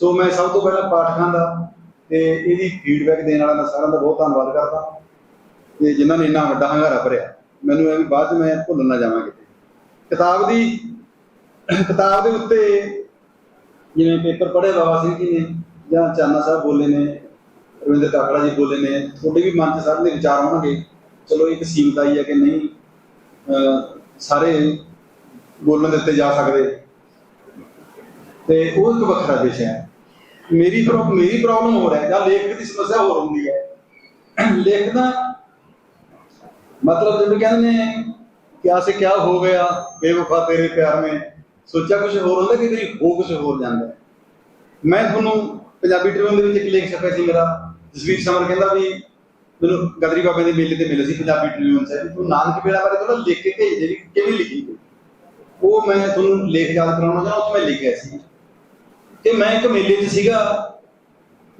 ਸੋ ਮੈਂ ਸਭ ਤੋਂ ਪਹਿਲਾਂ ਪਾਠਕਾਂ ਦਾ ਤੇ ਇਹਦੀ ਫੀਡਬੈਕ ਦੇਣ ਵਾਲਾ ਸਾਰਿਆਂ ਦਾ ਬਹੁਤ ਧੰਨਵਾਦ ਕਰਦਾ। ਤੇ ਜਿਨ੍ਹਾਂ ਨੇ ਇੰਨਾ ਵੱਡਾ ਹੰਗਾਰਾ ਭਰਿਆ, ਮੈਨੂੰ ਇਹ ਵੀ ਬਾਅਦ ਚ ਮੈਂ ਭੁੱਲ ਨਾ ਜਾਵਾਂ ਕਿਤੇ। ਕਿਤਾਬ ਦੀ, ਕਿਤਾਬ ਦੇ ਉੱਤੇ ਜਿਵੇਂ ਪੇਪਰ ਪੜ੍ਹੇ ਬਾਬਾ ਸਿੰਘ ਜੀ ਨੇ ਜਾਂ ਚਾਨਾ ਸਾਹਿਬ ਬੋਲੇ ਨੇ, ਰਵਿੰਦਰ ਕਾਕੜਾ ਜੀ ਬੋਲੇ ਨੇ, ਤੁਹਾਡੇ ਵੀ ਮਨ 'ਚ ਸਭ ਦੇ ਵਿਚਾਰ ਹੋਣਗੇ ਚਲੋ ਇੱਕ ਸੀਮਤ ਆਈ ਹੈ ਕਿ ਨਹੀਂ ਸਾਰੇ ਬੋਲਣ ਦਿੱਤੇ ਜਾ ਸਕਦੇ। ਤੇ ਉਹ ਇੱਕ ਵੱਖਰਾ ਵਿਸ਼ਾ ਹੈ। ਮੇਰੀ ਪ੍ਰੋ- ਮੇਰੀ ਪ੍ਰੋਬਲਮ ਹੋ ਰਿਹਾ ਹੈ ਜਾਂ ਲੇਖਕ ਦੀ ਸਮੱਸਿਆ ਹੋਰ ਹੁੰਦੀ ਹੈ ਲੇਖਕ ਦਾ मतलब जब कहते ने क्या से क्या हो गया बेवफा तेरे प्यार में ਸੋਚਿਆ ਕੁਝ ਹੋਰ ਹੁੰਦਾ ਕਿ ਤੇਰੀ ਹੋ ਕੁਝ ਹੋਰ ਜਾਂਦਾ ਹੈ। ਮੈਂ ਤੁਹਾਨੂੰ ਪੰਜਾਬੀ ਟ੍ਰਿਬਿਊਨ ਦੇ ਵਿੱਚ ਇੱਕ ਲੇਖ ਛਪਿਆ ਸੀ ਮੇਰਾ ਜਸਵੀਰ ਸਮਰ ਕਹਿੰਦਾ ਵੀ ਮੈਨੂੰ ਗਦਰੀ ਬਾਬੇ ਦੇ ਮੇਲੇ ਤੇ ਮਿਲੇ ਸੀ ਪੰਜਾਬੀ ਟ੍ਰਿਬਿਊਨ ਚ ਵੀ ਤੂੰ ਨਾਨਕ ਵੇਲਾ ਬਾਰੇ ਥੋੜਾ ਲਿਖ ਕੇ ਭੇਜ ਦੇ ਵੀ ਕਿਵੇਂ ਲਿਖੀ ਤੂੰ ਉਹ ਮੈਂ ਤੁਹਾਨੂੰ ਲੇਖ ਯਾਦ ਕਰਾਉਣਾ ਚਾਹੁੰਦਾ ਉਹ 'ਚ ਮੈਂ ਲਿਖਿਆ ਸੀ ਕਿ ਮੈਂ ਇੱਕ ਮੇਲੇ 'ਚ ਸੀਗਾ,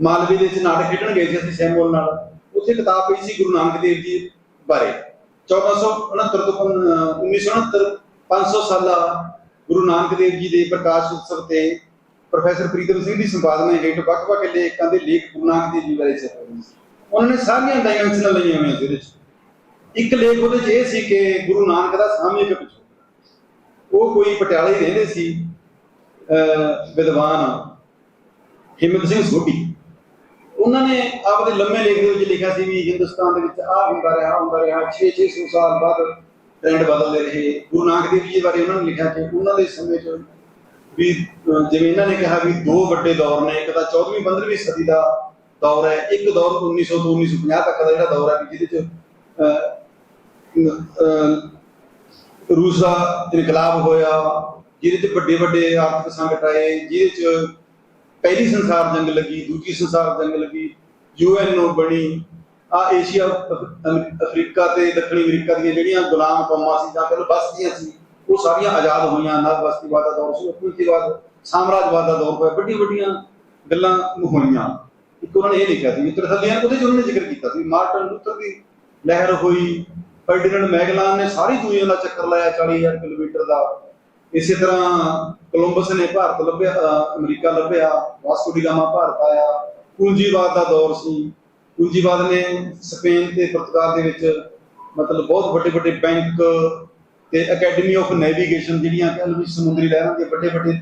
ਮਾਲਵੇ ਦੇ ਵਿੱਚ ਨਾਟਕ ਖੇਡਣ ਗਏ ਸੀ ਅਸੀਂ ਸੈਮੋਲ ਨਾਲ। ਉੱਥੇ ਕਿਤਾਬ ਪਈ ਸੀ ਗੁਰੂ ਨਾਨਕ ਦੇਵ ਜੀ ਬਾਰੇ। 1469 ਤੋਂ 1969 500 ਸਾਲਾ ਗੁਰੂ ਨਾਨਕ ਦੇਵ ਜੀ ਦੇ ਪ੍ਰਕਾਸ਼ ਉਤਸਵ ਤੇ ਪ੍ਰੋਫੈਸਰ ਪ੍ਰੀਤਮ ਸਿੰਘ ਦੀ ਸੰਪਾਦਨਾ ਹੇਠ ਵੱਖ-ਵੱਖ ਲੇਖਕਾਂ ਦੇ ਲੇਖ ਗੁਰੂ ਨਾਨਕ ਦੇਵ ਜੀ ਬਾਰੇ ਛਪੇ ਸੀ। ਉਹਨਾਂ ਨੇ ਸਾਰੀਆਂ ਡਾਇਮੈਂਸ਼ਨਾਂ ਲਈਆਂ ਹੋਈਆਂ ਸੀ ਉਹਦੇ ਵਿੱਚ। ਇੱਕ ਲੇਖ ਉਹਦੇ 'ਚ ਇਹ ਸੀ ਕਿ ਗੁਰੂ ਨਾਨਕ ਦਾ ਸਾਹਮਣੇ ਪਿਛੋਕੜ। ਉਹ ਕੋਈ ਪਟਿਆਲੇ ਰਹਿੰਦੇ ਸੀ। ਵਿਦਵਾਨ ਹਿੰਮਤ ਸਿੰਘ ਸੋਢੀ। ਉਹਨਾਂ ਨੇ ਆਪਦੇ ਲੰਮੇ ਲੇਖ ਦੇ ਵਿੱਚ ਲਿਖਿਆ ਸੀ ਵੀ ਹਿੰਦੁਸਤਾਨ ਦੇ ਵਿੱਚ ਆਹ ਹੁੰਦਾ ਰਿਹਾ ਹੁੰਦਾ ਰਿਹਾ 6-600 ਸਾਲ ਬਾਅਦ ਟ੍ਰੈਂਡ ਬਦਲਦੇ ਰਹੇ। ਗੁਰੂ ਨਾਨਕ ਦੇਵ ਜੀ ਬਾਰੇ ਉਹਨਾਂ ਨੇ ਲਿਖਿਆ ਕਿ ਉਹਨਾਂ ਦੇ ਸਮੇਂ 'ਚ ਵੀ ਜਿਵੇਂ ਇਹਨਾਂ ਨੇ ਕਿਹਾ ਵੀ ਦੋ ਵੱਡੇ ਦੌਰ ਨੇ ਇੱਕ ਤਾਂ 14ਵੀਂ 15ਵੀਂ ਸਦੀ ਦਾ ਦੌਰ ਹੈ ਇੱਕ ਦੌਰ 1900 ਤੋਂ 1950 ਤੱਕ ਦਾ ਜਿਹੜਾ ਦੌਰ ਹੈ ਜਿਹਦੇ 'ਚ ਅਹ, ਰੂਸ ਦਾ ਇਨਕਲਾਬ ਹੋਇਆ ਜਿਹਦੇ 'ਚ ਵੱਡੇ ਵੱਡੇ ਆਰਥਿਕ ਸੰਕਟ ਆਏ, ਜਿਹਦੇ 'ਚ ਪਹਿਲੀ ਸੰਸਾਰ ਜੰਗ ਲੱਗੀ, ਦੂਜੀ ਸੰਸਾਰ ਜੰਗ ਲੱਗੀ ਯੂਐਨਓ ਬਣੀ ਆ ਏਸ਼ੀਆ ਅਫਰੀਕਾ ਤੇ ਦੱਖਣੀ ਅਮਰੀਕਾ ਦੀਆਂ ਜਿਹੜੀਆਂ ਗੁਲਾਮ ਕੌਮਾਂ ਸੀ ਜਾਂ ਫਿਰ ਬਸਤੀਆਂ ਸੀ, ਉਹ ਸਾਰੀਆਂ ਆਜ਼ਾਦ ਹੋਈਆਂ ਨਵ ਬਸਤੀਵਾਦ ਦਾ ਦੌਰ ਸੀ ਉਸ ਸਾਮਰਾਜਵਾਦ ਦਾ ਦੌਰ ਹੋਇਆ ਵੱਡੀਆਂ ਵੱਡੀਆਂ ਗੱਲਾਂ ਹੋਈਆਂ। ਇੱਕ ਉਹਨਾਂ ਨੇ ਇਹ ਲਿਖਿਆ ਸੀ, ਮਿੱਤਰ ਥੱਲਿਆਂ ਉਹਦੇ ਚ ਉਹਨਾਂ ਨੇ ਜ਼ਿਕਰ ਕੀਤਾ ਸੀ, ਮਾਰਟਨ ਲੂਥਰ ਦੀ ਲਹਿਰ ਹੋਈ, ਫਰਡੀਨੈਂਡ ਮੈਗਲਾਨ ਨੇ ਸਾਰੀ ਦੁਨੀਆ ਦਾ ਚੱਕਰ ਲਾਇਆ 40000 ਕਿਲੋਮੀਟਰ ਦਾ। ਇਸੇ ਤਰ੍ਹਾਂ ਕੋਲੰਬਸ ਨੇ ਭਾਰਤ ਲੱਭਿਆ ਅਮਰੀਕਾ ਲੱਭਿਆ, ਵਾਸਕੋ ਡੀ ਗਾਮਾ ਭਾਰਤ ਆਇਆ, ਪੂੰਜੀਵਾਦ ਦਾ ਦੌਰ ਸੀ। ਪੂੰਜੀਵਾਦ ਨੇ ਸਪੇਨ ਤੇ ਪੁਰਤਗਾਲ ਦੇ ਵਿੱਚ ਮਤਲਬ ਬਹੁਤ ਵੱਡੇ ਵੱਡੇ ਬੈਂਕ ਤੇ ਅਕੈਡਮੀ ਆਫ ਨੈਵੀਗੇਸ਼ਨ ਜਿਹੜੀਆਂ ਕਹਿ ਵੀ ਸਮੁੰਦਰੀ ਲਹਿਰਾਂ ਦੇ ਵੱਡੇ ਵੱਡੇ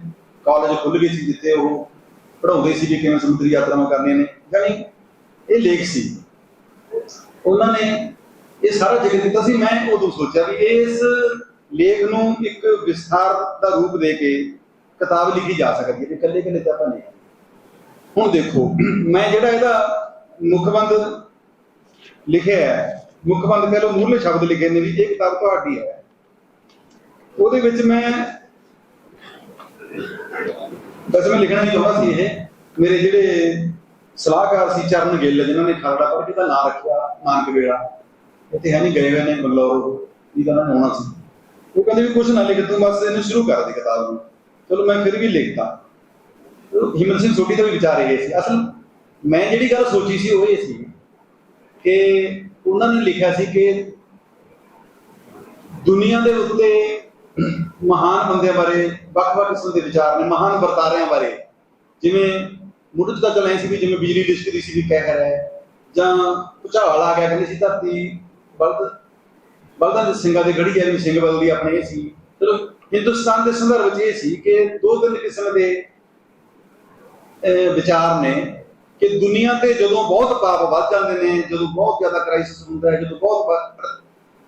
ਕਾਲਜ ਖੁੱਲ ਗਏ ਸੀ, ਜਿੱਥੇ ਉਹ ਪੜਾਉਂਦੇ ਸੀ ਵੀ ਕਿਵੇਂ ਸਮੁੰਦਰੀ ਯਾਤਰਾਵਾਂ ਕਰਨੀਆਂ ਨੇ। ਯਾਨੀ ਇਹ ਲੇਖ ਸੀ। ਉਹਨਾਂ ਨੇ ਇਹ ਸਾਰਾ ਜ਼ਿਕਰ ਕੀਤਾ ਸੀ। ਮੈਂ ਉਦੋਂ ਸੋਚਿਆ ਵੀ ਇਸ ਲੇਖ ਨੂੰ ਇੱਕ ਵਿਸਥਾਰ ਦਾ ਰੂਪ ਦੇ ਕੇ ਕਿਤਾਬ ਲਿਖੀ ਜਾ ਸਕਦੀ ਹੈ ਇਕੱਲੇ ਇਕੱਲੇ ਤਾਂ ਆਪਾਂ ਨਹੀਂ ਹੁਣ ਦੇਖੋ, ਮੈਂ ਜਿਹੜਾ ਇਹਦਾ ਮੁਖਬੰਦ ਲਿਖਿਆ ਹੈ ਮੁਖਬੰਦ ਕਹ ਲਓ ਮੂਲੇ ਸ਼ਬਦ ਲਿਖੇ ਨੇ ਵੀ ਇਹ ਕਿਤਾਬ ਤੁਹਾਡੀ ਹੈ। ਉਹਦੇ ਵਿੱਚ ਮੈਂ ਬਸ ਮੈਂ ਲਿਖਣਾ ਨਹੀਂ ਚਾਹੁੰਦਾ ਸੀ ਇਹ। ਮੇਰੇ ਜਿਹੜੇ ਸਲਾਹਕਾਰ ਸੀ ਚਰਨ ਗਿੱਲ, ਜਿਨ੍ਹਾਂ ਨੇ ਖਰੜਾ ਪੜ੍ਹ ਕੇ ਦਾ ਨਾਂ ਰੱਖਿਆ, ਨਾਨਕ ਵੇੜਾ ਇੱਥੇ ਹੈ ਨਹੀਂ, ਗਏ ਹੋਏ ਨੇ ਬੰਗਲੌਰ ਇਹਦਾ ਨਾਮ ਹੋਣਾ ਸੀ। ਉਹ ਕਹਿੰਦੇ ਵੀ ਕੁਝ ਨਾ ਲਿਖ, ਤੂੰ ਬਸ ਇਹਨੂੰ ਸ਼ੁਰੂ ਕਰ ਦੇ ਕਿਤਾਬ ਨੂੰ। ਚਲੋ ਮੈਂ ਫਿਰ ਵੀ ਲਿਖਤਾ। ਹਿਮਤ ਸਿੰਘ ਸੋਢੀ ਦਾ ਵੀ ਵਿਚਾਰ ਇਹ ਸੀ। ਅਸਲ ਮੈਂ ਜਿਹੜੀ ਗੱਲ ਸੋਚੀ ਸੀ ਉਹ ਇਹ ਸੀ ਕਿ ਉਹਨਾਂ ਨੇ ਲਿਖਿਆ ਸੀ ਕਿ ਦੁਨੀਆ ਦੇ ਉੱਤੇ ਮਹਾਨ ਬੰਦਿਆਂ ਬਾਰੇ, ਵੱਖ-ਵੱਖ ਕਿਸਮ ਦੇ ਵਿਚਾਰ ਨੇ, ਮਹਾਨ ਵਰਤਾਰਿਆਂ ਬਾਰੇ। ਜਿਵੇਂ ਮੁੱਢ ਚ ਤਾਂ ਸੀ ਵੀ ਜਿਵੇਂ ਬਿਜਲੀ ਲਿਸ਼ਕਦੀ ਸੀ ਵੀ ਕਹਿਰ ਹੈ, ਜਾਂ ਭੁਚਾਲ ਆ ਗਿਆ, ਕਹਿੰਦੇ ਸੀ ਧਰਤੀ ਬਲਦ ਬਲਦਾਂ ਦੇ ਸਿੰਘਾਂ ਦੇ ਗੜੀ ਐ ਵੀ ਸਿੰਘ ਬਲਦੀ ਆਪਣੇ ਇਹ ਸੀ। ਚਲੋ, ਹਿੰਦੁਸਤਾਨ ਦੇ ਸੰਦਰਭ ਵਿੱਚ ਇਹ ਸੀ ਕਿ ਦੋ ਤਿੰਨ ਕਿਸਮ ਦੇ ਵਿਚਾਰ ਨੇ ਕਿ ਦੁਨੀਆ ਤੇ ਜਦੋਂ ਬਹੁਤ ਪਾਪ ਵੱਧ ਜਾਂਦੇ ਨੇ, ਜਦੋਂ ਬਹੁਤ ਜ਼ਿਆਦਾ ਕ੍ਰਾਈਸਿਸ ਹੁੰਦਾ ਹੈ, ਜਦੋਂ ਬਹੁਤ ਵਾ-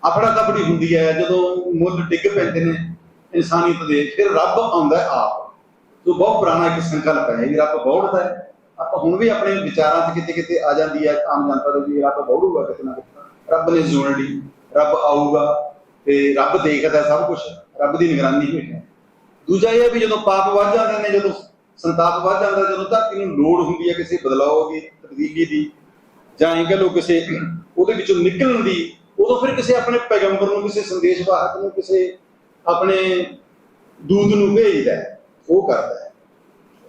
ਅਫੜਾ ਹੁੰਦੀ ਹੈ, ਜਦੋਂ ਮੁੱਲ ਡਿੱਗ ਪੈਂਦੇ ਨੇ ਇਨਸਾਨੀਅਤ ਦੇ ਫਿਰ ਰੱਬ ਆਉਂਦਾ ਆਪ। ਜੋ ਬਹੁਤ ਪੁਰਾਣਾ ਇੱਕ ਸੰਕਲਪ ਹੈ ਵੀ ਰੱਬ ਬੌੜਦਾ ਹੈ। ਆਪਾਂ ਹੁਣ ਵੀ ਆਪਣੇ ਵਿਚਾਰਾਂ 'ਚ ਕਿਤੇ ਕਿਤੇ ਆ ਜਾਂਦੀ ਹੈ, ਆਮ ਜਨਤਾ ਦੇ ਵੀ ਰੱਬ ਬੌੜੂਗਾ ਕਿਤੇ ਨਾ ਕਿਤੇ। ਰੱਬ ਨੇ ਜ਼ੁਣੜੀ ਰੱਬ ਆਊਗਾ ਤੇ ਰੱਬ ਦੇਖਦਾ ਸਭ ਕੁਝ ਰੱਬ ਦੀ ਨਿਗਰਾਨੀ ਹੇਠ ਹੈ। ਦੂਜਾ ਇਹ ਵੀ ਜਦੋਂ ਪਾਪ ਵੱਧ ਜਾਂਦੇ ਨੇ, ਜਦੋਂ ਸੰਤਾਪ ਵੱਧ ਜਾਂਦਾ, ਜਦੋਂ ਧਰਤੀ ਨੂੰ ਲੋੜ ਹੁੰਦੀ ਹੈ ਕਿਸੇ ਬਦਲਾਅ ਦੀ ਤਬਦੀਲੀ ਦੀ, ਜਾਂ ਇਹ ਕਹ ਕਿਸੇ ਉਹਦੇ ਵਿੱਚੋਂ ਨਿਕਲਣ ਦੀ, ਉਦੋਂ ਫਿਰ ਕਿਸੇ ਆਪਣੇ ਪੈਗੰਬਰ ਨੂੰ, ਕਿਸੇ ਸੰਦੇਸ਼ ਵਾਹਕ ਨੂੰ, ਕਿਸੇ ਆਪਣੇ ਦੂਤ ਨੂੰ ਭੇਜਦਾ ਉਹ ਕਰਦਾ ਹੈ।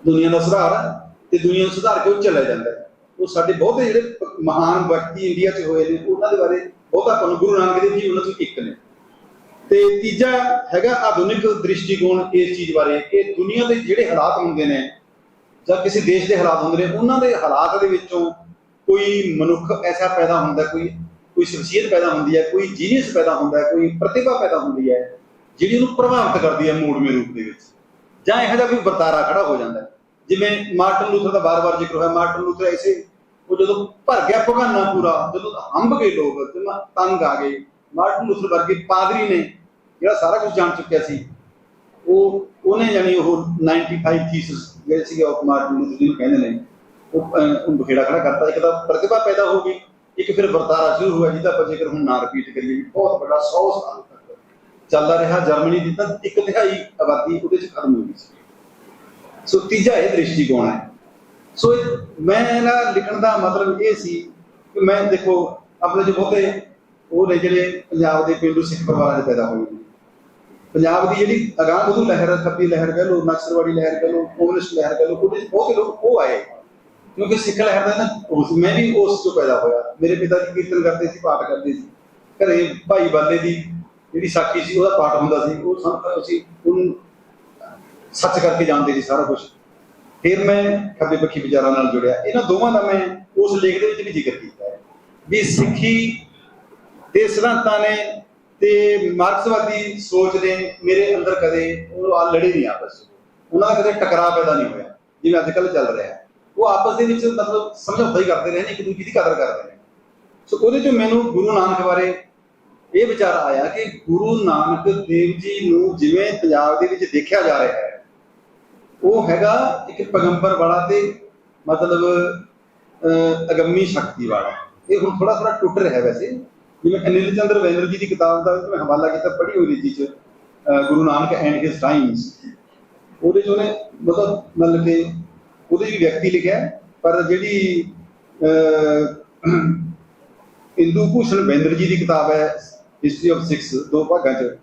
ਦੁਨੀਆ ਦਾ ਸੁਧਾਰ ਤੇ ਦੁਨੀਆ ਨੂੰ ਸੁਧਾਰ ਕੇ ਉਹ ਚਲਾ ਜਾਂਦਾ ਹੈ। ਉਹ ਸਾਡੇ ਬਹੁਤੇ ਜਿਹੜੇ ਮਹਾਨ ਵਿਅਕਤੀ ਇੰਡੀਆ 'ਚ ਹੋਏ ਨੇ, ਉਹਨਾਂ ਦੇ ਬਾਰੇ ਉਹ ਤਾਂ ਤੁਹਾਨੂੰ ਗੁਰੂ ਨਾਨਕ ਦੇਵ ਜੀ ਉਹਨਾਂ ਤੋਂ ਇੱਕ ਨੇ। ਤੇ ਤੀਜਾ ਹੈਗਾ ਆਧੁਨਿਕ ਦ੍ਰਿਸ਼ਟੀਕੋਣ ਇਸ ਚੀਜ਼ ਬਾਰੇ ਕਿ ਦੁਨੀਆ ਦੇ ਜਿਹੜੇ ਹਾਲਾਤ ਹੁੰਦੇ ਨੇ ਜਾਂ ਕਿਸੇ ਦੇਸ਼ ਦੇ ਹਾਲਾਤ ਹੁੰਦੇ ਨੇ, ਉਹਨਾਂ ਦੇ ਹਾਲਾਤ ਦੇ ਵਿੱਚੋਂ ਕੋਈ ਮਨੁੱਖ ਐਸਾ ਪੈਦਾ ਹੁੰਦਾ, ਕੋਈ ਕੋਈ ਸ਼ਖਸੀਅਤ ਪੈਦਾ ਹੁੰਦੀ ਹੈ, ਕੋਈ ਜੀਨੀਅਸ ਪੈਦਾ ਹੁੰਦਾ ਕੋਈ ਪ੍ਰਤਿਭਾ ਪੈਦਾ ਹੁੰਦੀ ਹੈ, ਜਿਹੜੀ ਉਹਨੂੰ ਪ੍ਰਭਾਵਿਤ ਕਰਦੀ ਹੈ ਮੂੜਵੇਂ ਰੂਪ ਦੇ ਵਿੱਚ। ਜਾਂ ਇਹੋ ਜਿਹਾ ਕੋਈ ਵਰਤਾਰਾ ਖੜਾ ਹੋ ਜਾਂਦਾ ਜਿਵੇਂ ਮਾਰਟਨ ਲੂਥਰ ਦਾ ਬਾਰ-ਬਾਰ ਜ਼ਿਕਰ ਹੋਇਆ, ਮਾਰਟਨ ਲੂਥਰ ਐਸੇ ਉਹ ਜਦੋਂ ਭਰ ਗਿਆ ਭਗਾਨਾ ਪੂਰਾ, ਜਦੋਂ ਹੰਬ ਗਏ ਲੋਕ ਜਦੋਂ ਤੰਗ ਆ ਗਏ। ਮਾਰਟਨ ਲੂਥਰ ਵਰਗੇ ਪਾਦਰੀ ਨੇ ਜਿਹੜਾ ਸਾਰਾ ਕੁਝ ਜਾਣ ਚੁੱਕਿਆ ਸੀ, ਉਹ, ਉਹਨੇ ਜਾਨੀ ਉਹ 95 ਥੀਸਿਸ ਜਿਹੜੇ ਸੀਗੇ ਆਫ ਮਾਰਟਨ ਲੂਥਰ, ਜਿਹਨੂੰ ਕਹਿੰਦੇ ਨੇ, ਉਹ ਉਹ ਬਖੇੜਾ ਖੜਾ ਕਰਤਾ। ਇੱਕ ਤਾਂ ਪ੍ਰਤਿਭਾ ਪੈਦਾ ਹੋ ਗਈ, ਇੱਕ ਫਿਰ ਵਰਤਾਰਾ ਸ਼ੁਰੂ ਹੋਇਆ, ਜਿਹਦਾ ਆਪਾਂ ਜੇਕਰ ਹੁਣ ਨਾ ਰਿਪੀਟ ਕਰੀਏ ਬਹੁਤ ਵੱਡਾ 100 ਸਾਲ ਤੱਕ ਚੱਲਦਾ ਰਿਹਾ, ਜਰਮਨੀ ਦੀ ਤਾਂ ਇੱਕ ਤਿਹਾਈ ਆਬਾਦੀ ਉਹਦੇ ਚ ਖਤਮ ਹੋ ਗਈ ਸੀ। ਸੋ ਤੀਜਾ ਇਹ ਦ੍ਰਿਸ਼ਟੀਕੋਣ ਹੈ। ਸੋ ਮੈਂ ਨਾ ਲਿਖਣ ਦਾ ਮਤਲਬ ਇਹ ਸੀ ਕਿ ਮੈਂ ਦੇਖੋ, ਆਪਣੇ ਜੋ ਬਹੁਤੇ ਉਹ ਨੇ ਜਿਹੜੇ ਪੰਜਾਬ ਦੇ ਪੇਂਡੂ ਸਿੱਖ ਪਰਿਵਾਰਾਂ 'ਚ ਪੈਦਾ ਹੋਏ ਨੇ। ਪੰਜਾਬ ਦੀ ਜਿਹੜੀ ਅਗਾਂਹ ਵਧੂ ਲਹਿਰ, ਖੱਬੀ ਲਹਿਰ ਕਹਿ ਲਓ ਨਕਸਲਵਾੜੀ ਲਹਿਰ ਕਹਿ ਲਓ ਕਮਿਊਨਿਸਟ ਲਹਿਰ ਕਹਿ ਲਓ, ਉਹਦੇ ਬਹੁਤੇ ਲੋਕ ਉਹ ਆਏ। ਕਿਉਂਕਿ ਸਿੱਖ ਲਹਿਰ ਦਾ ਨਾ ਉਸ, ਮੈਂ ਵੀ ਉਸ ਤੋਂ ਪੈਦਾ ਹੋਇਆ। ਮੇਰੇ ਪਿਤਾ ਜੀ ਕੀਰਤਨ ਕਰਦੇ ਸੀ, ਪਾਠ ਕਰਦੇ ਸੀ। ਘਰੇ ਭਾਈ ਬਾਲੇ ਦੀ ਜਿਹੜੀ ਸਾਖੀ ਸੀ, ਉਹਦਾ ਪਾਠ ਹੁੰਦਾ ਸੀ। ਉਹ ਸੰਤ ਅਸੀਂ ਉਹਨੂੰ ਸੱਚ ਕਰਕੇ ਜਾਣਦੇ ਸੀ ਸਾਰਾ ਕੁਝ ਫਿਰ ਮੈਂ ਖੱਬੇ ਪੱਖੀ ਵਿਚਾਰਾਂ ਨਾਲ ਜੁੜਿਆ। ਇਹਨਾਂ ਦੋਵਾਂ ਦਾ ਮੈਂ ਉਸ ਲੇਖ ਦੇ ਵਿੱਚ ਵੀ ਜ਼ਿਕਰ ਕੀਤਾ ਹੈ ਵੀ ਸਿੱਖੀ ਦੇ ਸਿਧਾਂਤਾਂ ਨੇ ਤੇ ਮਾਰਕਸਵਾਦੀ ਸੋਚ ਨੇ ਮੇਰੇ ਅੰਦਰ ਕਦੇ ਉਹ ਆ ਲੜੇ ਨਹੀਂ ਆਪਸ ਉਹਨਾਂ ਦਾ ਕਦੇ ਟਕਰਾਅ ਪੈਦਾ ਨਹੀਂ ਹੋਇਆ, ਜਿਵੇਂ ਅੱਜ ਕੱਲ੍ਹ ਚੱਲ ਰਿਹਾ ਹੈ। ਉਹ ਆਪਸ ਦੇ ਵਿੱਚ ਮਤਲਬ ਸਮਝੌਤਾ ਹੀ ਕਰਦੇ ਰਹੇ ਨੇ, ਇੱਕ ਦੂਜੇ ਦੀ ਕਦਰ ਕਰਦੇ ਨੇ। ਸੋ ਉਹਦੇ ਚ ਮੈਨੂੰ ਗੁਰੂ ਨਾਨਕ ਬਾਰੇ ਇਹ ਵਿਚਾਰ ਆਇਆ ਕਿ ਗੁਰੂ ਨਾਨਕ ਦੇਵ ਜੀ ਨੂੰ ਜਿਵੇਂ ਪੰਜਾਬ ਦੇ ਵਿੱਚ ਦੇਖਿਆ ਜਾ ਰਿਹਾ ਹੈ ਉਹ ਹੈਗਾ ਇੱਕ ਪੈਗੰਬਰ ਵਾਲਾ ਤੇ ਮਤਲਬ ਅਹ, ਅਗੰਮੀ ਸ਼ਕਤੀ ਵਾਲਾ। ਇਹ ਹੁਣ ਥੋੜਾ ਥੋੜਾ ਟੁੱਟ ਰਿਹਾ ਵੈਸੇ। ਜਿਵੇਂ ਅਨਿਲ ਚੰਦਰ ਵੈਨਰ ਜੀ ਦੀ ਕਿਤਾਬ ਦਾ ਮੈਂ ਹਵਾਲਾ ਕੀਤਾ ਪੜ੍ਹੀ ਹੋਈ ਜੀ ਚ Guru Nanak and his times ਉਹਦੇ ਚ ਉਹਨੇ ਮਤਲਬ ਮਤਲਬ ਕਿ ਉਹਦੇ ਵੀ ਵਿਅਕਤੀ ਲਿਖਿਆ ਪਰ ਜਿਹੜੀ ਇੰਦੂ ਭੂਸ਼ਣ ਬੇਂਦਰ ਜੀ ਦੀ ਕਿਤਾਬ ਹੈ ਹਿਸਟਰੀ ਆਫ ਸਿਕਸ ਦੋ ਭਾਗਾਂ ਚ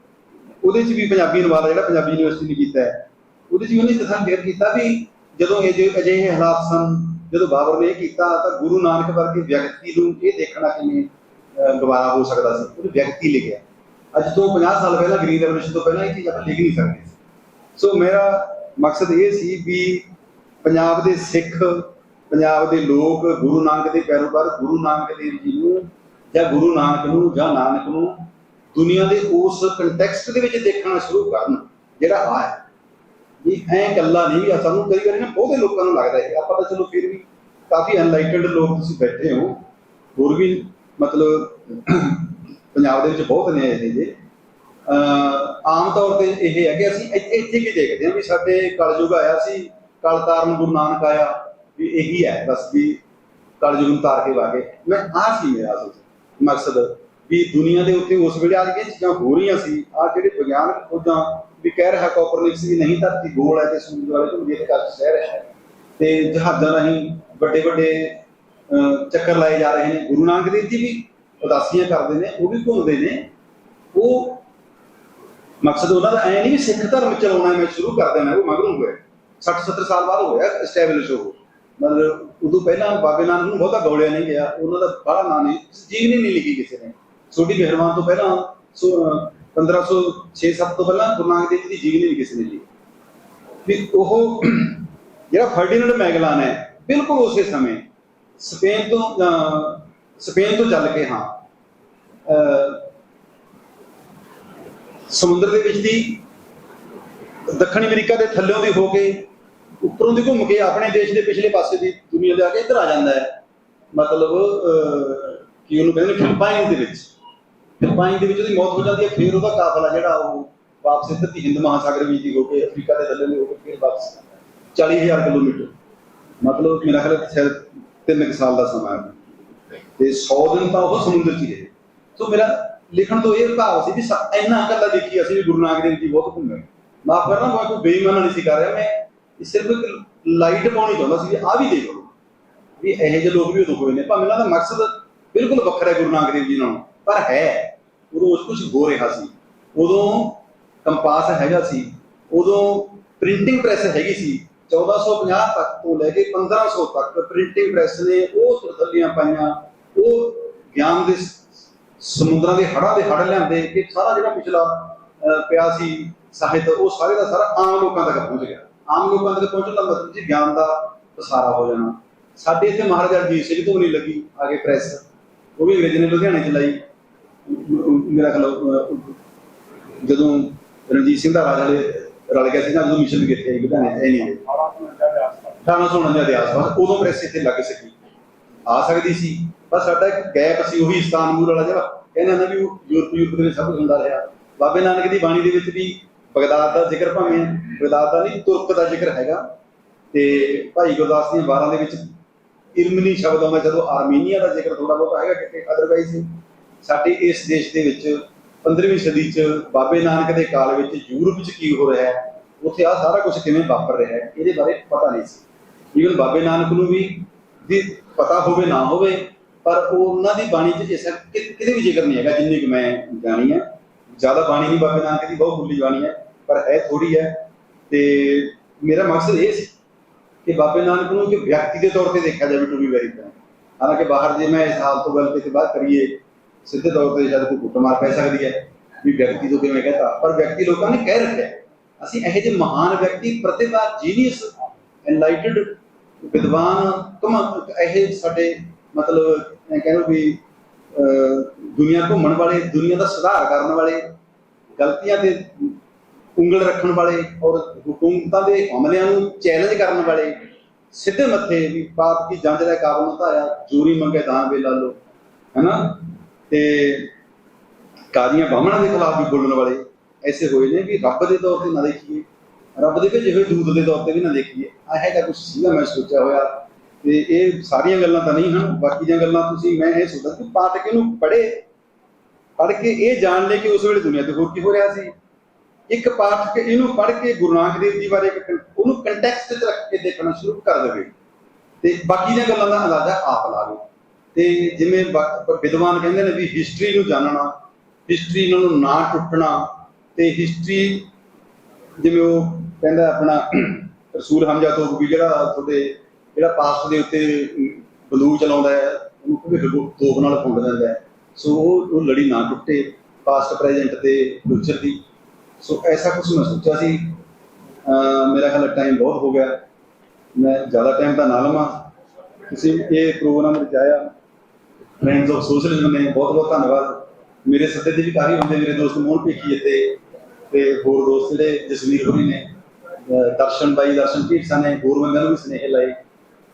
ਉਹਦੇ ਚ ਵੀ ਪੰਜਾਬੀ ਅਨੁਵਾਦ ਜਿਹੜਾ ਪੰਜਾਬੀ ਯੂਨੀਵਰਸਿਟੀ ਨੇ ਕੀਤਾ ਹੈ। ਉਹਦੇ ਚ ਉਹਨੇ ਦੱਸਣ ਕਲੀਅਰ ਕੀਤਾ ਵੀ ਜਦੋਂ ਇਹ ਜੇ ਅਜਿਹੇ ਹਾਲਾਤ ਸਨ ਜਦੋਂ ਬਾਬਰ ਨੇ ਇਹ ਕੀਤਾ ਤਾਂ ਗੁਰੂ ਨਾਨਕ ਵਰਗੇ ਵਿਅਕਤੀ ਨੂੰ ਇਹ ਦੇਖਣਾ ਕਿਵੇਂ ਅਹ, ਹੋ ਸਕਦਾ ਸੀ। ਉਹਨੇ ਵਿਅਕਤੀ ਲਿਖਿਆ। ਅੱਜ ਤੋਂ 50 ਸਾਲ ਪਹਿਲਾਂ ਗ੍ਰੀਨ ਰੈਵੋਲੂਸ਼ਨ ਤੋਂ ਪਹਿਲਾਂ ਇਹ ਚੀਜ਼ ਆਪਾਂ ਲਿਖ ਨਹੀਂ ਸਕਦੇ। ਸੋ ਮੇਰਾ ਮਕਸਦ ਇਹ ਸੀ ਵੀ ਪੰਜਾਬ ਦੇ ਸਿੱਖ ਪੰਜਾਬ ਦੇ ਲੋਕ ਗੁਰੂ ਨਾਨਕ ਦੇ ਪੈਰੋਕਾਰ ਗੁਰੂ ਨਾਨਕ ਦੇਵ ਜੀ ਨੂੰ ਜਾਂ ਗੁਰੂ ਨਾਨਕ ਨੂੰ ਜਾਂ ਨਾਨਕ ਨੂੰ ਦੁਨੀਆ ਦੇ ਉਸ ਕੰਟੈਕਸਟ ਦੇ ਵਿੱਚ ਦੇਖਣਾ ਸ਼ੁਰੂ ਕਰਨ ਜਿਹੜਾ ਆ ਹੈ ਵੀ ਐ ਇਕੱਲਾ ਨਹੀਂ ਵੀ ਸਾਨੂੰ ਕਈ ਵਾਰੀ ਨਾ ਬਹੁਤੇ ਲੋਕਾਂ ਨੂੰ ਲੱਗਦਾ ਹੈ ਆਪਾਂ ਤਾਂ ਚਲੋ ਫਿਰ ਵੀ ਕਾਫੀ ਅਨਲਾਈਟਡ ਲੋਕ ਤੁਸੀਂ ਬੈਠੇ ਹੋ, ਹੋਰ ਵੀ ਮਤਲਬ ਪੰਜਾਬ ਦੇ ਵਿੱਚ ਬਹੁਤ ਨੇ ਇਹ ਜੇ ਆਮ ਤੌਰ ਤੇ ਇਹ ਹੈ ਕਿ ਅਸੀਂ ਇੱਥੇ ਕੀ ਦੇਖਦੇ ਹਾਂ ਵੀ ਸਾਡੇ ਕਲਯੁਗ ਆਇਆ ਸੀ, ਕਲ ਤਾਰਨ ਗੁਰੂ ਨਾਨਕ ਆਇਆ, ਵੀ ਇਹੀ ਹੈ, ਬਸ ਵੀ ਕਲਯੁਗ ਨੂੰ ਤਾਰ ਕੇ ਵਾਗੇ ਮੈਂ ਆਹ ਸੀ ਮੇਰਾ ਮਕਸਦ ਵੀ ਦੁਨੀਆ ਦੇ ਉੱਤੇ ਉਸ ਵੇਲੇ ਆ ਜਿਹੜੀਆਂ ਚੀਜ਼ਾਂ ਹੋ ਰਹੀਆਂ ਸੀ ਆ ਜਿਹੜੇ ਵਿਗਿਆਨਕ ਖੋਜਾਂ ਵੀ ਕਹਿ ਰਿਹਾ ਕੋਪਰਨਿਕਸ ਵੀ ਨਹੀਂ ਧਰਤੀ ਗੋਲ ਹੈ ਤੇ ਸੂਰਜ ਵਾਲੇ ਤੋਂ ਮੇਰੇ ਘਰ ਸ਼ਹਿਰ ਹੈ। ਤੇ ਜਹਾਜ਼ਾਂ ਰਾਹੀਂ ਵੱਡੇ ਵੱਡੇ ਚੱਕਰ ਲਾਏ ਜਾ ਰਹੇ ਨੇ। ਗੁਰੂ ਨਾਨਕ ਦੇਵ ਜੀ ਵੀ ਉਦਾਸੀਆਂ ਕਰਦੇ ਨੇ, ਉਹ ਵੀ ਘੁੰਮਦੇ ਨੇ। ਉਹ ਮਕਸਦ ਉਹਨਾਂ ਦਾ ਐ ਨਹੀਂ ਵੀ ਸਿੱਖ ਧਰਮ ਚਲਾਉਣਾ ਮੈਂ ਸ਼ੁਰੂ ਕਰ ਦੇਣਾ, ਉਹ ਮਗਰੋਂ ਹੋਇਆ। 60 70 ਸਾਲ ਬਾਅਦ ਹੋਇਆ ਐਸਟੈਬਲਿਸ਼ ਉਹ। ਮਤਲਬ ਉਦੋਂ ਪਹਿਲਾਂ ਬਾਬੇ ਨਾਨਕ ਨੂੰ ਬਹੁਤਾ ਗੌਲਿਆ ਨਹੀਂ ਗਿਆ, ਉਹਨਾਂ ਦਾ ਬੜਾ ਨਾਂ ਨਹੀਂ ਜੀਵਨੀ ਨਹੀਂ ਲਿਖੀ ਕਿਸੇ ਨੇ। ਛੋਟੀ ਮਿਹਰਬਾਨ ਤੋਂ ਪਹਿਲਾਂ 1506-7 ਤੋਂ ਪਹਿਲਾਂ ਗੁਰੂ ਨਾਨਕ ਦੇਵ ਜੀ ਦੀ ਜੀਵਨੀ ਨਹੀਂ ਕਿਸੇ ਨੇ ਲਿਖੀ ਵੀ ਉਹ ਜਿਹੜਾ ਫਰਡੀਨੈਂਡ ਮੈਗਲਾਨ ਹੈ ਬਿਲਕੁਲ ਉਸੇ ਸਮੇਂ ਸਪੇਨ ਤੋਂ ਸਪੇਨ ਤੋਂ ਚੱਲ ਕੇ ਹਾਂ ਸਮੁੰਦਰ ਦੇ ਵਿੱਚ ਦੀ ਦੱਖਣੀ ਅਮਰੀਕਾ ਦੇ ਥੱਲਿਓਂ ਦੀ ਹੋ ਕੇ ਉੱਪਰੋਂ ਦੀ ਘੁੰਮ ਕੇ ਆਪਣੇ ਦੇਸ਼ ਦੇ ਪਿਛਲੇ ਪਾਸੇ ਦੀ ਦੁਨੀਆ ਦੇ ਆ ਕੇ ਇੱਧਰ ਆ ਜਾਂਦਾ ਹੈ। ਮਤਲਬ ਅਹ, ਕੀ ਉਹਨੂੰ ਕਹਿੰਦੇ ਨੇ ਫਿਲਪਾਈਨ ਦੇ ਵਿੱਚ। ਫਿਲਪਾਈਨ ਦੇ ਵਿੱਚ ਉਹਦੀ ਮੌਤ ਹੋ ਜਾਂਦੀ ਹੈ, ਫਿਰ ਉਹਦਾ ਕਾਫਲਾ ਜਿਹੜਾ ਉਹ ਵਾਪਸ ਇੱਧਰ ਦੀ ਹਿੰਦ ਮਹਾਸਾਗਰ ਵਿੱਚ ਦੀ ਹੋ ਕੇ ਅਫਰੀਕਾ ਦੇ ਥੱਲੇ ਦੀ ਹੋ ਕੇ ਫਿਰ ਵਾਪਸ 40000 ਕਿਲੋਮੀਟਰ। ਮਤਲਬ ਮੇਰਾ ਖਿਆਲ ਹੈ ਤਿੰਨ ਸਾਲ ਦਾ ਸਮਾਂ ਹੈ। ਤੇ 100 ਦਿਨ ਤਾਂ ਉਹ ਸਮੁੰਦਰ 'ਚ ਹੀ ਰਹੇ। ਸੋ ਮੇਰਾ ਲਿਖਣ ਤੋਂ ਇਹ ਭਾਵ ਸੀ ਵੀ ਇੰਨਾ ਇਕੱਲਾ ਦੇਖੀ ਅਸੀਂ ਵੀ ਗੁਰੂ ਨਾਨਕ ਦੇਵ ਜੀ ਬਹੁਤ ਘੁੰਮੇ ਮਾਫ ਕਰਨਾ, ਮੈਂ ਕੋਈ ਬੇਈਮਾਨਾ ਨਹੀਂ ਸੀ ਕਰ ਰਿਹਾ। ਮੈਂ ਸਿਰਫ ਇੱਕ ਲਾਈਟ ਪਾਉਣੀ ਚਾਹੁੰਦਾ ਸੀ ਵੀ ਆ ਵੀ ਦੇਖ ਲਓ। ਵੀ ਇਹੋ ਜਿਹੇ ਲੋਕ ਵੀ ਉਦੋਂ ਹੋਏ ਨੇ। ਭਾਵੇਂ ਇਹਨਾਂ ਦਾ ਮਕਸਦ ਬਿਲਕੁਲ ਵੱਖਰਾ ਹੈ ਗੁਰੂ ਨਾਨਕ ਦੇਵ ਜੀ ਨਾਲੋਂ, ਪਰ ਹੈ। ਉਦੋਂ ਉਸ ਕੁਝ ਹੋ ਰਿਹਾ ਸੀ। ਉਦੋਂ ਕੰਪਾਸ ਹੈਗਾ ਸੀ। ਉਦੋਂ ਪ੍ਰਿੰਟਿੰਗ ਪ੍ਰੈਸ ਹੈਗੀ ਸੀ। 1450 ਤੱਕ ਤੋਂ ਲੈ ਕੇ 1500 ਤੱਕ ਪ੍ਰਿੰਟਿੰਗ ਪ੍ਰੈਸ ਨੇ ਉਹ ਸਰਦਲੀਆਂ ਪਾਈਆਂ। ਉਹ ਗਿਆਨ ਦੇ ਸਮੁੰਦਰਾਂ ਦੇ ਹੜਾਂ ਦੇ ਹੜ ਲਿਆਂਦੇ। ਕਿ ਸਾਰਾ ਜਿਹੜਾ ਪਿਛਲਾ ਪਿਆ ਸੀ ਸਾਹਿਤ, ਉਹ ਸਾਰੇ ਦਾ ਸਾਰਾ ਆਮ ਲੋਕਾਂ ਤੱਕ ਪਹੁੰਚ ਗਿਆ। ਆਮ ਲੋਕਾਂ ਤੱਕ ਪਹੁੰਚਣ ਦਾ ਮਤਲਬ ਜੀ ਗਿਆਨ ਦਾ ਪਸਾਰਾ ਹੋ ਜਾਣਾ। ਸਾਡੇ ਇੱਥੇ ਮਹਾਰਾਜਾ ਰਣਜੀਤ ਸਿੰਘ ਤੋਂ ਨਹੀਂ ਲੱਗੀ ਆਗੇ ਪ੍ਰੈਸ। ਉਹ ਵੀ ਅੰਗਰੇਜ਼ ਨੇ ਲੁਧਿਆਣੇ ਚ ਲਾਈ। ਮੇਰਾ ਖਿਆਲ ਜਦੋਂ ਰਣਜੀਤ ਸਿੰਘ ਦਾ ਰਾਜ ਵਾਲੇ ਰਲ ਗਿਆ ਸੀ ਨਾ ਜਦੋਂ ਮਿਸ਼ਨ ਕੀਤੇ ਸੀ, ਲੁਧਿਆਣੇ ਚ ਐਨੀ ਠਾਣਾ ਸੋਣਾ ਦੇ ਇਤਿਹਾਸ ਬਾਅਦ ਉਦੋਂ ਪ੍ਰੈਸ ਇੱਥੇ ਲੱਗ ਸਕੀ। ਆ ਸਕਦੀ ਸੀ, ਪਰ ਸਾਡਾ ਗੈਪ ਸੀ, ਉਹੀ ਇਸਤਾਨਬੁਲ ਵਾਲਾ ਜਿਹੜਾ, ਕਹਿੰਦੇ ਨੇ ਵੀ ਯੂਰਪ ਯੂਰਪ ਦੇ ਵਿੱਚ ਸਭ ਕੁਝ ਹੁੰਦਾ ਰਿਹਾ। ਬਾਬੇ ਨਾਨਕ ਦੀ ਬਾਣੀ ਦੇ ਵਿੱਚ ਵੀ ਬਗਦਾਦ ਦਾ ਜ਼ਿਕਰ ਭਾਵੇਂ, ਬਗਦਾਦ ਦਾ ਨਹੀਂ, ਤੁਰਕ ਦਾ ਜ਼ਿਕਰ ਹੈਗਾ। ਤੇ ਭਾਈ ਗੁਰਦਾਸ ਦੀਆਂ ਵਾਰਾਂ ਦੇ ਵਿੱਚ ਇਰਮਨੀ ਸ਼ਬਦ ਆਉਂਦਾ, ਜਦੋਂ ਆਰਮੀਨੀਆ ਦਾ ਜ਼ਿਕਰ ਥੋੜਾ ਬਹੁਤ ਹੈਗਾ, ਕਿਤੇ ਅਦਰਵਾਈਜ਼ ਸਾਡੇ ਇਸ ਦੇਸ਼ ਦੇ ਵਿੱਚ 15ਵੀਂ ਸਦੀ ਚ ਬਾਬੇ ਨਾਨਕ ਦੇ ਕਾਲ ਵਿੱਚ ਯੂਰਪ ਚ ਕੀ ਹੋ ਰਿਹਾ ਹੈ, ਉੱਥੇ ਆ ਸਾਰਾ ਕੁਝ ਕਿਵੇਂ ਵਾਪਰ ਰਿਹਾ ਹੈ, ਇਹਦੇ ਬਾਰੇ ਪਤਾ ਨਹੀਂ ਸੀ। ਈਵਨ ਬਾਬੇ ਨਾਨਕ ਨੂੰ ਵੀ ਦੀ ਪਤਾ ਹੋਵੇ ਨਾ ਹੋਵੇ, ਪਰ ਉਹ ਉਹਨਾਂ ਦੀ ਬਾਣੀ 'ਚ ਇਸ ਕਿਤੇ ਵੀ ਜ਼ਿਕਰ ਨਹੀਂ ਹੈਗਾ, ਜਿੰਨੀ ਕਿ ਮੈਂ ਜਾਣੀ ਹੈ। ਜ਼ਿਆਦਾ ਬਾਣੀ ਨਹੀਂ ਬਾਬੇ ਨਾਨਕ ਦੀ, ਬਹੁਤ ਖੁੱਲੀ ਬਾਣੀ ਹੈ, ਪਰ ਹੈ ਥੋੜੀ ਹੈ। ਤੇ ਮੇਰਾ ਮਕਸਦ ਇਹ ਸੀ ਕਿ ਬਾਬੇ ਨਾਨਕ ਨੂੰ ਇੱਕ ਵਿਅਕਤੀ ਦੇ ਤੌਰ ਤੇ ਦੇਖਿਆ ਜਾਵੇ ਟੂ ਵੀ ਵੈਰੀ ਫਰੈਂਕ ਹਾਲਾਂਕਿ ਬਾਹਰ ਜੇ ਮੈਂ ਇਸ ਹਾਲ ਤੋਂ ਗੱਲ ਕਿਤੇ, ਬਾਅਦ ਕਰੀਏ। ਸਿੱਧੇ ਤੌਰ ਤੇ ਜਦ ਕੋਈ ਕੁੱਟਮਾਰ ਪੈ ਸਕਦੀ ਹੈ, ਵੀ ਵਿਅਕਤੀ ਤੋਂ ਕਿਵੇਂ ਕਹਤਾ, ਪਰ ਵਿਅਕਤੀ ਲੋਕਾਂ ਨੇ ਕਹਿ ਰੱਖਿਆ। ਅਸੀਂ ਇਹੋ ਜਿਹੇ ਮਹਾਨ ਵਿਅਕਤੀ, ਪ੍ਰਤਿਭਾ ਜੀਨੀਅਸ ਐਨਲਾਈਟਡ ਵਿਦਵਾਨ ਤੁਮ ਇਹ ਸਾਡੇ ਮਤਲਬ ਮੈਂ ਵੀ ਦੁਨੀਆ ਘੁੰਮਣ ਵਾਲੇ, ਦੁਨੀਆ ਦਾ ਸੁਧਾਰ ਕਰਨ ਵਾਲੇ, ਗਲਤੀਆਂ ਤੇ ਉਂਗਲ ਰੱਖਣ ਵਾਲੇ ਔਰ ਹਕੂਮਤਾਂ ਦੇ ਹਮਲਿਆਂ ਨੂੰ ਚੈਲੰਜ ਕਰਨ ਵਾਲੇ, ਸਿੱਧੇ ਮੱਥੇ ਵੀ ਪਾਪ ਦੀ ਜੰਜ ਦਾ ਕਾਬਲ ਨੂੰ ਧਾਰਿਆ, ਜੂਰੀ ਮੰਗੇ ਤਾਂ ਵੇਲਾ ਲੋ ਹੈਨਾ? ਤੇ ਕਾਦੀਆਂ ਬਾਹਮਣਾਂ ਦੇ ਖਿਲਾਫ ਵੀ ਬੋਲਣ ਵਾਲੇ ਐਸੇ ਹੋਏ ਨੇ ਵੀ ਰੱਬ ਦੇ ਤੌਰ ਤੇ ਨਾ ਦੇਖੀਏ, ਰੱਬ ਦੇ ਭੇਜੇ ਹੋਏ ਦੂਤ ਦੇ ਤੌਰ ਤੇ ਵੀ ਨਾ ਦੇਖੀਏ। ਆਹ ਹੈਗਾ ਕੁਝ ਸੀਗਾ ਮੈਂ ਸੋਚਿਆ ਹੋਇਆ। ਤੇ ਇਹ ਸਾਰੀਆਂ ਗੱਲਾਂ ਤਾਂ ਨਹੀਂ ਹਨ, ਬਾਕੀ ਦੀਆਂ ਗੱਲਾਂ ਤੁਸੀਂ, ਮੈਂ ਇਹ ਸੋਚਦਾ ਕਿ ਪਾਠਕ ਇਹਨੂੰ ਪੜ੍ਹੇ। ਪੜ੍ਹ ਕੇ ਇਹ ਜਾਣ ਲੈ ਕਿ ਉਸ ਵੇਲੇ ਦੁਨੀਆ ਤੇ ਹੋਰ ਕੀ ਹੋ ਰਿਹਾ ਸੀ। ਇੱਕ ਪਾਠਕ ਇਹਨੂੰ ਪੜ੍ਹ ਕੇ ਗੁਰੂ ਨਾਨਕ ਦੇਵ ਜੀ ਬਾਰੇ ਉਹਨੂੰ ਕੰਟੈਕਸਟ ਵਿੱਚ ਰੱਖ ਕੇ ਦੇਖਣਾ ਸ਼ੁਰੂ ਕਰ ਦੇਵੇ। ਤੇ ਬਾਕੀ ਦੀਆਂ ਗੱਲਾਂ ਦਾ ਅੰਦਾਜ਼ਾ ਆਪ ਲਾਵੇ ਤੇ ਜਿਵੇਂ ਵਿਦਵਾਨ ਕਹਿੰਦੇ ਨੇ ਵੀ ਹਿਸਟਰੀ ਨੂੰ ਜਾਣਨਾ ਹਿਸਟਰੀ ਨੂੰ ਨਾ ਟੁੱਟਣਾ ਤੇ ਹਿਸਟਰੀ ਜਿਵੇਂ ਉਹ ਕਹਿੰਦਾ ਆਪਣਾ ਰਸੂਲ ਹਮਜ਼ਾ ਤੋਂ ਵੀ ਜਿਹੜਾ ਤੁਹਾਡੇ ਜਿਹੜਾ ਪਾਸਟ ਦੇ ਉੱਤੇ ਅਮ, ਬੰਦੂਕ ਚਲਾਉਂਦਾ ਹੈ ਉਹਨੂੰ ਭਵਿੱਖ ਤੋਪ ਨਾਲ ਫੁੰਡ ਦਿੰਦਾ ਹੈ। ਸੋ ਉਹ ਉਹ ਲੜੀ ਨਾ ਟੁੱਟੇ ਪਾਸਟ ਪ੍ਰੈਜ਼ੈਂਟ ਤੇ ਫਿਊਚਰ ਦੀ। ਸੋ ਐਸਾ ਕੁਝ ਮੈਂ ਸੋਚਿਆ ਸੀ। ਮੇਰਾ ਖਿਆਲ ਟਾਈਮ ਬਹੁਤ ਹੋ ਗਿਆ। ਮੈਂ ਜ਼ਿਆਦਾ ਟਾਈਮ ਤਾਂ ਨਾ ਲਵਾਂ। ਤੁਸੀਂ ਇਹ ਪ੍ਰੋਗਰਾਮ ਵਿੱਚ ਆਇਆ। ਫਰੈਂਡਸ ਆਫ ਸੋਸ਼ਲਿਜ਼ਮ ਨੇ ਬਹੁਤ ਬਹੁਤ ਧੰਨਵਾਦ। ਮੇਰੇ ਸੱਦੇ ਤੇ ਵੀ ਕਾਫੀ ਹੁੰਦੇ, ਮੇਰੇ ਦੋਸਤ ਮੋਹਨ ਭੇਖੀ ਇੱਥੇ ਤੇ ਹੋਰ ਦੋਸਤ ਜਿਹੜੇ ਜਸਵੀਰ ਹੋਰੀ ਨੇ ਦਰਸ਼ਨ ਬਾਈ, ਦਰਸ਼ਨ ਢੀਠਸਾ ਨੇ, ਹੋਰ ਬੰਦਿਆਂ ਨੂੰ ਵੀ ਸੁਨੇਹੇ ਲਾਏ।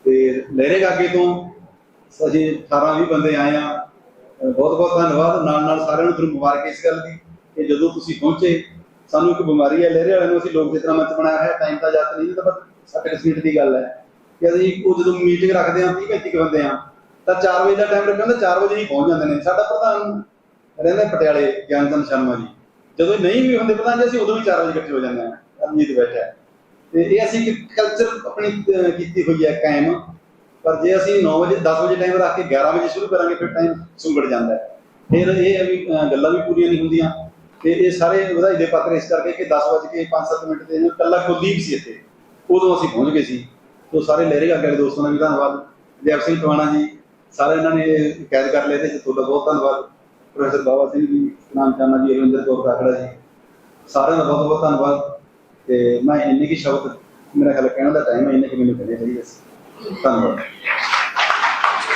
ਤੇ ਲਹਿਰੇ ਗਾਗੇ ਤੋਂ ਅਸੀਂ 18 20 ਬੰਦੇ ਆਏ ਆ। ਬਹੁਤ ਬਹੁਤ ਧੰਨਵਾਦ। ਨਾਲ ਨਾਲ ਸਾਰਿਆਂ ਨੂੰ ਤੁਹਾਨੂੰ ਮੁਬਾਰਕ ਇਸ ਗੱਲ ਦੀ ਕਿ ਜਦੋਂ ਤੁਸੀਂ ਪਹੁੰਚੇ, ਸਾਨੂੰ ਇੱਕ ਬਿਮਾਰੀ ਹੈ, ਲਹਿਰੇ ਵਾਲਿਆਂ ਨੂੰ ਅਸੀਂ ਲੋਕ ਜਿਤਨਾ ਮੰਚ ਬਣਾਇਆ ਹੈ ਟਾਈਮ ਦਾ ਜਾਤ ਨਹੀਂ ਤਾਂ ਬਸ 60 ਮਿੰਟ ਦੀ ਗੱਲ ਹੈ। ਕਿ ਅਸੀਂ ਉਹ ਜਦੋਂ ਮੀਟਿੰਗ ਰੱਖਦੇ ਹਾਂ 30 35 ਬੰਦੇ ਆ ਤਾਂ 4 ਵਜੇ ਦਾ ਟਾਈਮ ਰੱਖਿਆ ਹੁੰਦਾ 4 ਵਜੇ ਹੀ ਪਹੁੰਚ ਜਾਂਦੇ ਨੇ। ਸਾਡਾ ਪ੍ਰਧਾਨ ਰਹਿੰਦਾ ਪਟਿਆਲੇ, ਗਿਆਨਚੰਦ ਸ਼ਰਮਾ ਜੀ। ਜਦੋਂ ਨਹੀਂ ਵੀ ਹੁੰਦੇ ਪ੍ਰਧਾਨ ਜੀ, ਅਸੀਂ ਉਦੋਂ ਵੀ 4 ਵਜੇ ਇਕੱਠੇ ਹੋ ਜਾਂਦੇ ਹਾਂ ਅਮਜੀਤ ਬੈਠਾ ਤੇ ਇਹ ਅਸੀਂ ਇੱਕ ਕਲਚਰ ਆਪਣੀ ਕੀਤੀ ਹੋਈ ਹੈ ਕਾਇਮ। ਪਰ ਜੇ ਅਸੀਂ 9 ਵਜੇ 10 ਵਜੇ ਟਾਈਮ ਰੱਖ ਕੇ 11 ਵਜੇ ਸ਼ੁਰੂ ਕਰਾਂਗੇ, ਫਿਰ ਟਾਈਮ ਸੁੰਗੜ ਜਾਂਦਾ ਹੈ। ਫਿਰ ਇਹ ਵੀ ਗੱਲਾਂ ਵੀ ਪੂਰੀਆਂ ਨਹੀਂ ਹੁੰਦੀਆਂ। ਤੇ ਇਹ ਸਾਰੇ ਵਧਾਈ ਦੇ ਪਾਤਰ ਇਸ ਕਰਕੇ ਕਿ 10 ਵਜੇ ਕੇ 5-7 ਮਿੰਟ ਤੇ ਕੱਲਾ ਕੁਲਦੀਪ ਸੀ ਇੱਥੇ। ਉਦੋਂ ਅਸੀਂ ਪਹੁੰਚ ਗਏ ਸੀ। ਤੋਂ ਸਾਰੇ ਲਹਿਰੇ ਗਾਗੇ ਦੋਸਤਾਂ ਦਾ ਵੀ ਧੰਨਵਾਦ। ਜੈਪ ਸਿੰਘ ਟਵਾਣਾ ਜੀ ਸਾਰੇ ਇਹਨਾਂ ਨੇ ਕੈਦ ਕਰ ਲਏ ਤੇ ਤੁਹਾਡਾ ਬਹੁਤ ਧੰਨਵਾਦ। ਪ੍ਰੋਫੈਸਰ ਬਾਬਾ ਸਿੰਘ ਜੀ ਨਾਮ ਚਾਨਾ ਜੀ ਰਵਿੰਦਰ ਕੌਰ ਕਾਕੜਾ ਜੀ, ਸਾਰਿਆਂ ਦਾ ਬਹੁਤ ਬਹੁਤ ਧੰਨਵਾਦ। ਤੇ ਮੈਂ ਇੰਨੇ ਕੀ ਸ਼ਬਦ, ਮੇਰਾ ਖਿਆਲ ਕਹਿਣ ਦਾ ਟਾਈਮ ਹੈ, ਇੰਨੇ ਕਿ ਮੈਨੂੰ ਕਹਿਣੇ ਚਾਹੀਦੇ ਧੰਨਵਾਦ।